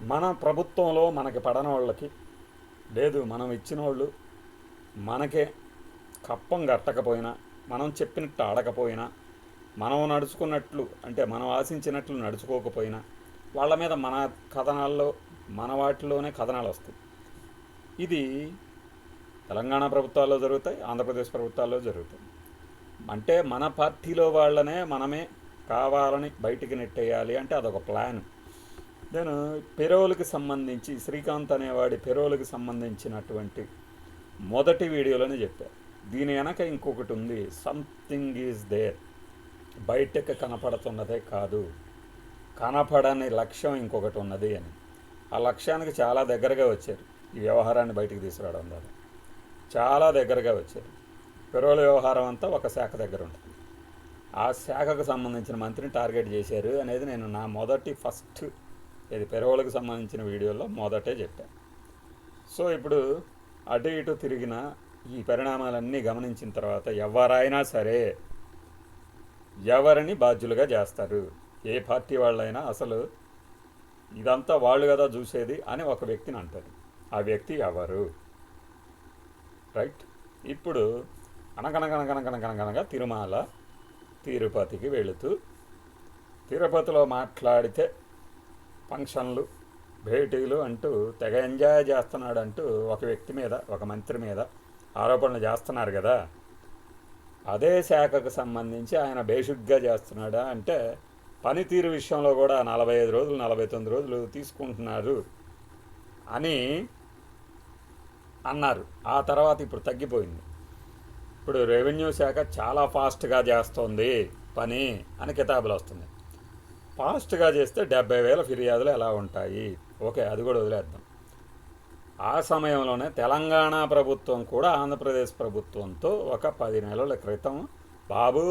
మన ప్రభుత్వంలో మనకి పడని వాళ్ళకి లేదు మనం ఇచ్చిన వాళ్ళు మనకే కప్పం కట్టకపోయినా మనం చెప్పినట్టు ఆడకపోయినా మనం నడుచుకున్నట్లు అంటే మనం ఆశించినట్లు నడుచుకోకపోయినా వాళ్ళ మీద మన కథనాల్లో మన వాటిలోనే కథనాలు వస్తాయి. ఇది తెలంగాణ ప్రభుత్వాల్లో జరుగుతాయి ఆంధ్రప్రదేశ్ ప్రభుత్వాల్లో జరుగుతాయి. అంటే మన పార్టీలో వాళ్ళనే మనమే కావాలని బయటికి నెట్టేయాలి అంటే అదొక ప్లాన్. నేను పెరోల్కి సంబంధించి శ్రీకాంత్ అనేవాడి పెరోల్కి సంబంధించినటువంటి మొదటి వీడియోలోనే చెప్పారు దీని వెనక ఇంకొకటి ఉంది సంథింగ్ ఈజ్ దేర్ బయటకు కనపడుతున్నదే కాదు కనపడని లక్ష్యం ఇంకొకటి ఉన్నది అని. ఆ లక్ష్యానికి చాలా దగ్గరగా వచ్చారు. ఈ వ్యవహారాన్ని బయటికి తీసుకురావడం ద్వారా. చాలా దగ్గరగా వచ్చారు. పెరోల వ్యవహారం అంతా ఒక శాఖ దగ్గర ఉంటుంది. ఆ శాఖకు సంబంధించిన మంత్రిని టార్గెట్ చేశారు అనేది నేను నా మొదటి ఫస్ట్ ఇది పెరవలకు సంబంధించిన వీడియోలో మొదటే చెప్పాను సో ఇప్పుడు అటు ఇటు తిరిగిన ఈ పరిణామాలన్నీ గమనించిన తర్వాత ఎవరైనా సరే ఎవరిని బాధ్యులుగా చేస్తారు? ఏ పార్టీ వాళ్ళైనా అసలు ఇదంతా వాళ్ళు కదా చూసేది అని ఒక వ్యక్తిని అంటారు ఆ వ్యక్తి ఎవరు? రైట్? ఇప్పుడు అనగనగనగనగనగనగనగా తిరుమల తిరుపతికి వెళుతూ తిరుపతిలో మాట్లాడితే ఫంక్షన్లు భేటీలు అంటూ తెగ ఎంజాయ్ చేస్తున్నాడు అంటూ ఒక వ్యక్తి మీద ఒక మంత్రి మీద ఆరోపణలు చేస్తున్నారు కదా. అదే శాఖకు సంబంధించి ఆయన బేసిక్గా చేస్తున్నాడా అంటే పనితీరు విషయంలో కూడా నలభై ఐదు రోజులు నలభై తొమ్మిది రోజులు తీసుకుంటున్నారు అని అన్నారు. ఆ తర్వాత ఇప్పుడు తగ్గిపోయింది. ఇప్పుడు రెవెన్యూ శాఖ చాలా ఫాస్ట్గా చేస్తోంది పని అని కితాబులు వస్తుంది. ఫాస్ట్గా చేస్తే డెబ్బై వేల ఫిర్యాదులు ఎలా ఉంటాయి? ఓకే అది కూడా వదిలేద్దాం. ఆ సమయంలోనే తెలంగాణ ప్రభుత్వం కూడా ఆంధ్రప్రదేశ్ ప్రభుత్వంతో ఒక పది నెలల క్రితం బాబు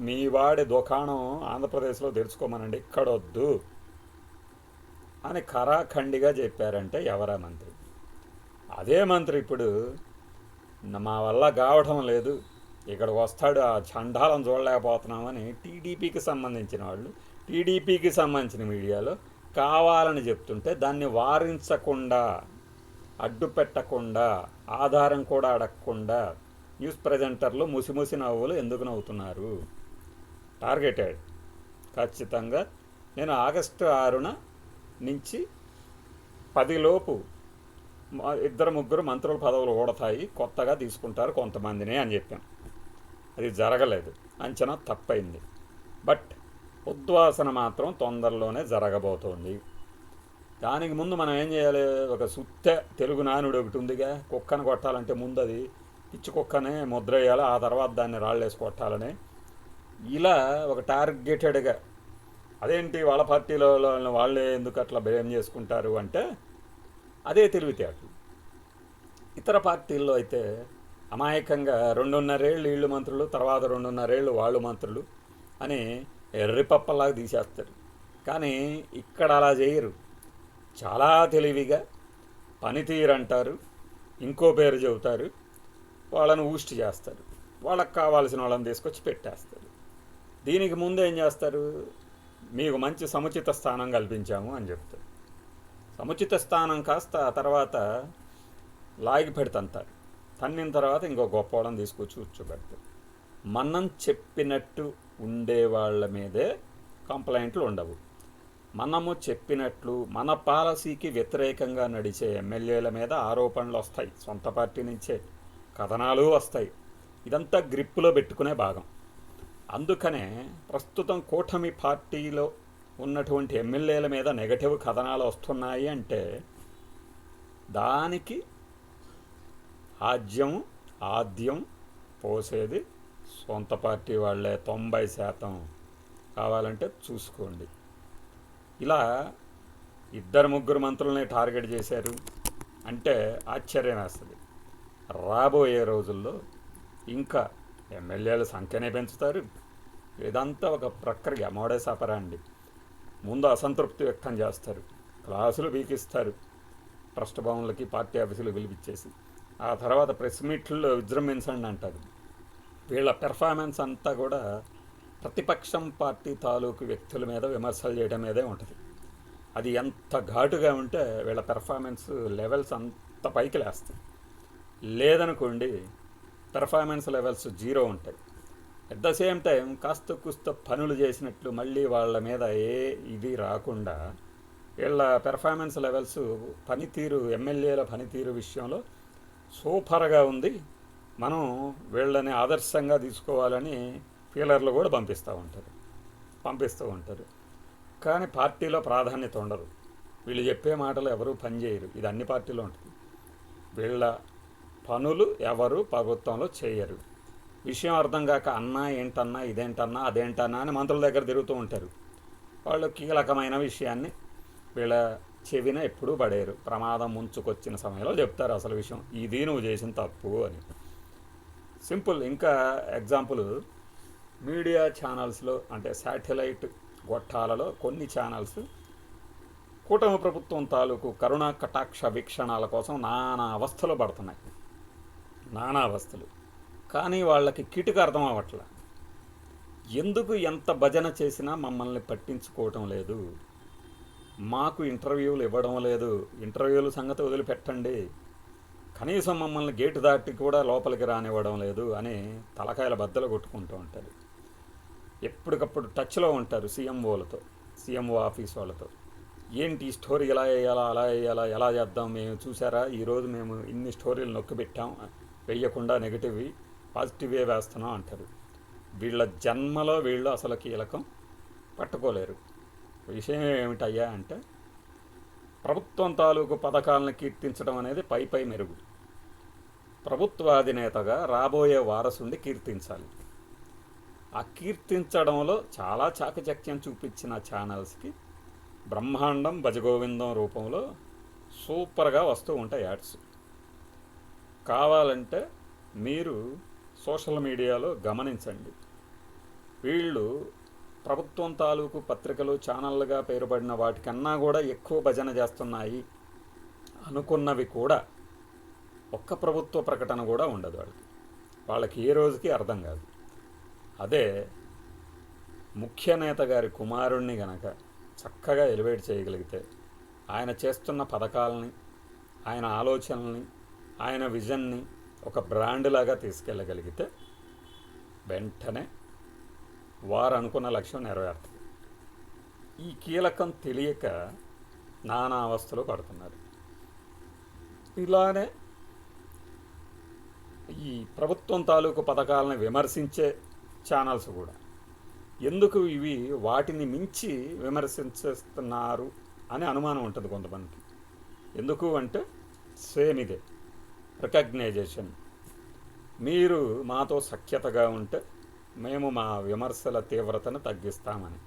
మీ వాడి దుకాణం ఆంధ్రప్రదేశ్లో తెరుచుకోమనండి ఇక్కడొద్దు అని ఖరాఖండిగా చెప్పారంటే ఎవరా మంత్రి? అదే మంత్రి ఇప్పుడు మా వల్ల కావటం లేదు ఇక్కడికి వస్తాడు ఆ చండాలను చూడలేకపోతున్నామని టీడీపీకి సంబంధించిన వాళ్ళు టీడీపీకి సంబంధించిన మీడియాలో కావాలని చెప్తుంటే దాన్ని వారించకుండా అడ్డు పెట్టకుండా ఆధారం కూడా అడగకుండా న్యూస్ ప్రజెంటర్లు ముసిముసి నవ్వులు ఎందుకు నవ్వుతున్నారు? టార్గెటెడ్. ఖచ్చితంగా నేను ఆగస్టు ఆరున నుంచి పదిలోపు ఇద్దరు ముగ్గురు మంత్రుల పదవులు ఊడతాయి కొత్తగా తీసుకుంటారు కొంతమందిని అని చెప్పాను. అది జరగలేదు. అంచనా తప్పైంది. బట్ ఉద్వాసన మాత్రం తొందరలోనే జరగబోతోంది. దానికి ముందు మనం ఏం చేయాలి? ఒక సుత్తె తెలుగు నానుడు ఒకటి ఉందిగా కుక్కను కొట్టాలంటే ముందు అది పిచ్చి కుక్కనే ముద్ర వేయాలి ఆ తర్వాత దాన్ని రాళ్ళేసి కొట్టాలని. ఇలా ఒక టార్గెటెడ్గా అదేంటి వాళ్ళ పార్టీలో వాళ్ళే ఎందుకు అట్లా భయం చేసుకుంటారు అంటే అదే తెలివితేటలు. ఇతర పార్టీల్లో అయితే అమాయకంగా రెండున్నరేళ్ళు వీళ్ళు మంత్రులు తర్వాత రెండున్నరేళ్ళు వాళ్ళు మంత్రులు అని ఎర్రిపప్పలాగా తీసేస్తారు. కానీ ఇక్కడ అలా చేయరు. చాలా తెలివిగా పనితీరు అంటారు ఇంకో పేరు చెబుతారు వాళ్ళని ఊస్ట్ చేస్తారు వాళ్ళకి కావాల్సిన వాళ్ళని తీసుకొచ్చి పెట్టేస్తారు. దీనికి ముందు ఏం చేస్తారు? మీకు మంచి సముచిత స్థానం కల్పించాము అని చెప్తారు. సముచిత స్థానం కాస్త తర్వాత లాగి పెడుతుంటారు తన్నిన తర్వాత ఇంకో గొప్పవాళ్ళని తీసుకొచ్చి కూర్చోబెడతారు. మనం చెప్పినట్టు ఉండే వాళ్ళ మీదే కంప్లైంట్లు ఉండవు. మనము చెప్పినట్లు మన పాలసీకి వ్యతిరేకంగా నడిచే ఎమ్మెల్యేల మీద ఆరోపణలు వస్తాయి. సొంత పార్టీ నుంచే కథనాలు వస్తాయి. ఇదంతా గ్రిప్పులో పెట్టుకునే భాగం. అందుకనే ప్రస్తుతం కూటమి పార్టీలో ఉన్నటువంటి ఎమ్మెల్యేల మీద నెగటివ్ కథనాలు వస్తున్నాయి అంటే దానికి ఆద్యం ఆద్యం పోసేది సొంత పార్టీ వాళ్ళే తొంభై శాతం కావాలంటే చూసుకోండి. ఇలా ఇద్దరు ముగ్గురు మంత్రుల్ని టార్గెట్ చేశారు అంటే ఆశ్చర్యం వేస్తుంది రాబోయే రోజుల్లో ఇంకా ఎమ్మెల్యేల సంఖ్యనే పెంచుతారు. ఇదంతా ఒక ప్రక్రియ మోడేస్ అండి ముందు అసంతృప్తి వ్యక్తం చేస్తారు. క్లాసులు పీకిస్తారు ట్రస్ట్ భవన్లకి పార్టీ ఆఫీసులు పిలిపించేసి. ఆ తర్వాత ప్రెస్ మీట్లో విజృంభించండి అంటారు. వీళ్ళ పెర్ఫార్మెన్స్ అంతా కూడా ప్రతిపక్షం పార్టీ తాలూకు వ్యక్తుల మీద విమర్శలు చేయడం మీదే ఉంటుంది. అది ఎంత ఘాటుగా ఉంటే వీళ్ళ పెర్ఫార్మెన్స్ లెవెల్స్ అంత పైకి లేస్తాయి. లేదనుకోండి పెర్ఫార్మెన్స్ లెవెల్స్ జీరో ఉంటాయి. అట్ ద సేమ్ టైం కాస్త కుస్త పనులు చేసినట్లు మళ్ళీ వాళ్ళ మీద ఏ ఇది రాకుండా వీళ్ళ పెర్ఫార్మెన్స్ లెవెల్స్ పనితీరు ఎమ్మెల్యేల పనితీరు విషయంలో సూపర్గా ఉంది. మనం వీళ్ళని ఆదర్శంగా తీసుకోవాలని ఫీలర్లు కూడా పంపిస్తూ ఉంటారు. పంపిస్తూ ఉంటారు. కానీ పార్టీలో ప్రాధాన్యత ఉండదు. వీళ్ళు చెప్పే మాటలు ఎవరూ పనిచేయరు ఇది అన్ని పార్టీలో ఉంటుంది. వీళ్ళ పనులు ఎవరు ప్రభుత్వంలో చేయరు. విషయం అర్థం కాక అన్నా ఏంటన్నా ఇదేంటన్నా అదేంటన్నా అని మంత్రుల దగ్గర తిరుగుతూ ఉంటారు. వాళ్ళు కీలకమైన విషయాన్ని వీళ్ళ చెవిన ఎప్పుడూ పడేరు ప్రమాదం ముంచుకొచ్చిన సమయంలో చెప్తారు అసలు విషయం. ఇది నువ్వు చేసిన తప్పు అని. సింపుల్ ఇంకా ఎగ్జాంపుల్. మీడియా ఛానల్స్లో అంటే శాటిలైట్ గొట్టాలలో కొన్ని ఛానల్స్ కూటమి ప్రభుత్వం తాలూకు కరుణా కటాక్ష వీక్షణాల కోసం నానా అవస్థలు పడుతున్నాయి. నానా అవస్థలు. కానీ వాళ్ళకి కిటుకు అర్థం అవ్వట్ల. ఎందుకు ఎంత భజన చేసినా మమ్మల్ని పట్టించుకోవటం లేదు? మాకు ఇంటర్వ్యూలు ఇవ్వడం లేదు. ఇంటర్వ్యూల సంగతి వదిలిపెట్టండి. కనీసం మమ్మల్ని గేటు దాటి కూడా లోపలికి రానివ్వడం లేదు అని తలకాయల బద్దలు కొట్టుకుంటూ ఉంటారు ఎప్పటికప్పుడు టచ్లో ఉంటారు సీఎంఓలతో సీఎంఓ ఆఫీస్ వాళ్ళతో. ఏంటి ఈ స్టోరీ ఎలా వేయాలా అలా వేయాలా ఎలా చేద్దాం మేము చూసారా ఈరోజు మేము ఇన్ని స్టోరీలు నొక్కి పెట్టాం వెయ్యకుండా నెగిటివ్ పాజిటివే వేస్తున్నాం అంటారు. వీళ్ళ జన్మలో వీళ్ళు అసలు కీలకం పట్టుకోలేరు. విషయం ఏమిటయ్యా అంటే ప్రభుత్వం తాలూకు పథకాలను కీర్తించడం అనేది పై పై మెరుగు. ప్రభుత్వాధినేతగా రాబోయే వారసుండి కీర్తించాలి. ఆ కీర్తించడంలో చాలా చాకచక్యం చూపించిన ఛానల్స్కి బ్రహ్మాండం భజగోవిందం రూపంలో సూపర్గా వస్తూ ఉంటాయి యాడ్స్. కావాలంటే మీరు సోషల్ మీడియాలో గమనించండి. వీళ్ళు ప్రభుత్వం తాలూకు పత్రికలు ఛానళ్ళుగా పేరుపడిన వాటికన్నా కూడా ఎక్కువ భజన చేస్తున్నాయి అనుకున్నవి కూడా ఒక్క ప్రభుత్వ ప్రకటన కూడా ఉండదు వాళ్ళకి. వాళ్ళకి ఏ రోజుకి అర్థం కాదు. అదే ముఖ్య నేత గారి కుమారుణ్ణి గనక చక్కగా ఎలివేట్ చేయగలిగితే ఆయన చేస్తున్న పథకాలని ఆయన ఆలోచనల్ని ఆయన విజన్ని ఒక బ్రాండ్ లాగా తీసుకెళ్ళగలిగితే వెంటనే వారు అనుకున్న లక్ష్యం నెరవేరుతుంది. ఈ కీలకం తెలియక నానా అవస్థలు పడుతున్నారు. ఇలానే ఈ ప్రభుత్వం తాలూకు పథకాలను విమర్శించే ఛానల్స్ కూడా. ఎందుకు ఇవి వాటిని మించి విమర్శించేస్తున్నారు అని అనుమానం ఉంటుంది కొంతమందికి. ఎందుకు అంటే సేమ్ ఇదే. రికగ్నైజేషన్. మీరు మాతో సఖ్యతగా ఉంటే మేము మా విమర్శల తీవ్రతను తగ్గిస్తామని.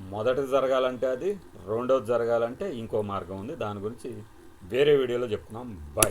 మొదటిది జరగాలంటే అది రెండోది జరగాలంటే ఇంకో మార్గం ఉంది. దాని గురించి వేరే వీడియోలో చెప్తున్నాం. బాయ్